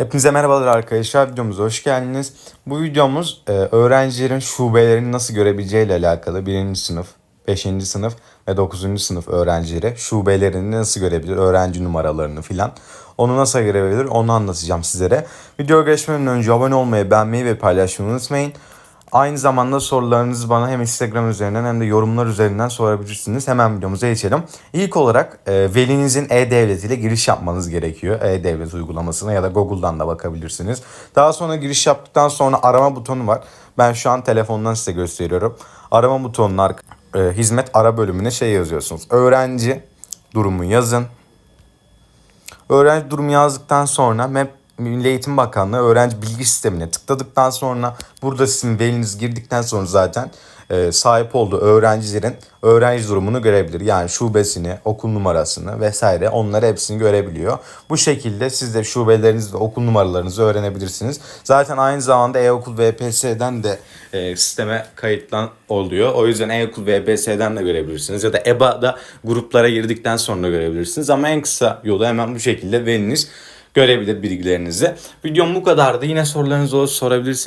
Hepinize merhabalar arkadaşlar. Videomuza hoş geldiniz. Bu videomuz e, öğrencilerin şubelerini nasıl görebileceği ile alakalı. 1. sınıf, 5. sınıf ve 9. sınıf öğrencileri şubelerini nasıl görebilir, öğrenci numaralarını filan. Onu nasıl görebilir onu anlatacağım sizlere. Videoya geçmeden önce abone olmayı, beğenmeyi ve paylaşmayı unutmayın. Aynı zamanda sorularınızı bana hem Instagram üzerinden hem de yorumlar üzerinden sorabilirsiniz. Hemen videomuza geçelim. İlk olarak e, velinizin e-devlet ile giriş yapmanız gerekiyor. E-devlet uygulamasına ya da Google'dan da bakabilirsiniz. Daha sonra giriş yaptıktan sonra arama butonu var. Ben şu an telefondan size gösteriyorum. Arama butonunun e, hizmet ara bölümüne şey yazıyorsunuz. Öğrenci durumu yazın. Öğrenci durumu yazdıktan sonra MEP Milli Eğitim Bakanlığı öğrenci bilgi sistemine tıkladıktan sonra burada sizin veliniz girdikten sonra zaten e, sahip olduğu öğrencilerin öğrenci durumunu görebilir. Yani şubesini, okul numarasını vesaire onları hepsini görebiliyor. Bu şekilde siz de şubelerinizi ve okul numaralarınızı öğrenebilirsiniz. Zaten aynı zamanda e-okul VPS'den de e, sisteme kayıtlan oluyor. O yüzden e-okul VPS'den de görebilirsiniz. Ya da EBA'da gruplara girdikten sonra görebilirsiniz. Ama en kısa yolu hemen bu şekilde veliniz görebilir bilgilerinizi. Videom bu kadardı. Yine sorularınız olursa sorabilirsiniz.